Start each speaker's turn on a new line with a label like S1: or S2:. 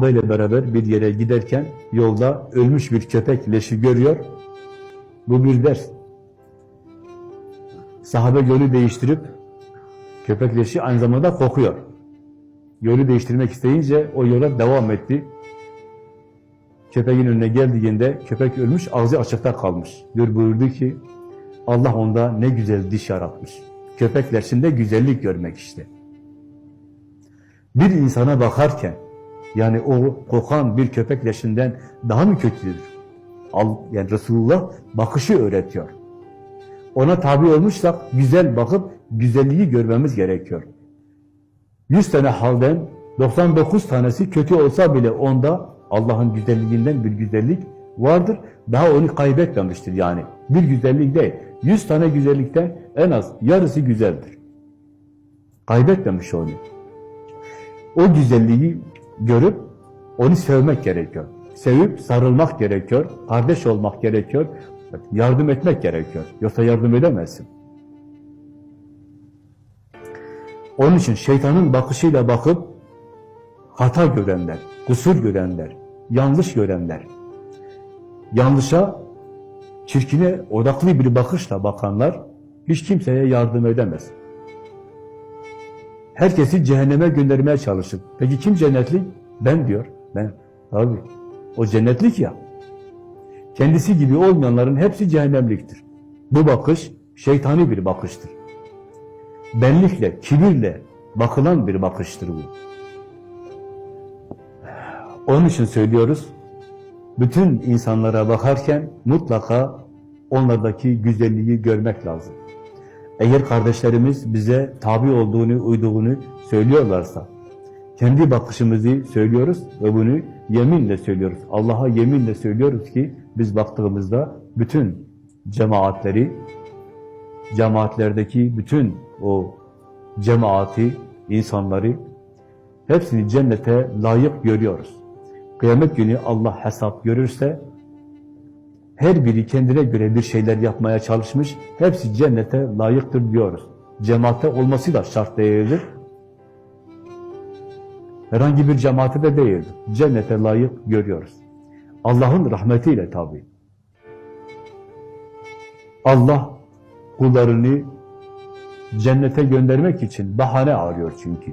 S1: Böyle beraber bir yere giderken yolda ölmüş bir köpek leşi görüyor. Bu bir ders. Sahabe yolu değiştirip köpek leşi aynı zamanda kokuyor. Yolu değiştirmek isteyince o yola devam etti. Köpeğin önüne geldiğinde köpek ölmüş, ağzı açıkta kalmış. Diyor buyurdu ki Allah onda ne güzel diş yaratmış. Köpekler şimdi güzellik görmek işte. Bir insana bakarken yani o kokan bir köpek leşinden daha mı kötüdür? Yani Resulullah bakışı öğretiyor. Ona tabi olmuşsak güzel bakıp güzelliği görmemiz gerekiyor. 100 tane halden 99 tanesi kötü olsa bile onda Allah'ın güzelliğinden bir güzellik vardır. Daha onu kaybetmemiştir yani. Bir güzellik değil. 100 tane güzellikten en az yarısı güzeldir. Kaybetmemiş onu. O güzelliği görüp onu sevmek gerekiyor. Sevip sarılmak gerekiyor. Kardeş olmak gerekiyor. Yardım etmek gerekiyor. Yoksa yardım edemezsin. Onun için şeytanın bakışıyla bakıp hata görenler, kusur görenler, yanlış görenler, yanlışa, çirkine odaklı bir bakışla bakanlar hiç kimseye yardım edemez. Herkesi cehenneme göndermeye çalışır. Peki kim cennetlik? Ben diyor. Ben. Tabii. O cennetlik ya. Kendisi gibi olmayanların hepsi cehennemliktir. Bu bakış şeytani bir bakıştır. Benlikle, kibirle bakılan bir bakıştır bu. Onun için söylüyoruz, bütün insanlara bakarken mutlaka onlardaki güzelliği görmek lazım. Eğer kardeşlerimiz bize tabi olduğunu, uyduğunu söylüyorlarsa, kendi bakışımızı söylüyoruz ve bunu yeminle söylüyoruz. Allah'a yeminle söylüyoruz ki biz baktığımızda bütün cemaatleri, cemaatlerdeki bütün o cemaati, insanları hepsini cennete layık görüyoruz. Kıyamet günü Allah hesap görürse her biri kendine göre bir şeyler yapmaya çalışmış, hepsi cennete layıktır diyoruz. Cemaatte olması da şart değildir. Herhangi bir cemaate de değildir. Cennete layık görüyoruz. Allah'ın rahmetiyle tabi. Allah kullarını cennete göndermek için bahane arıyor çünkü.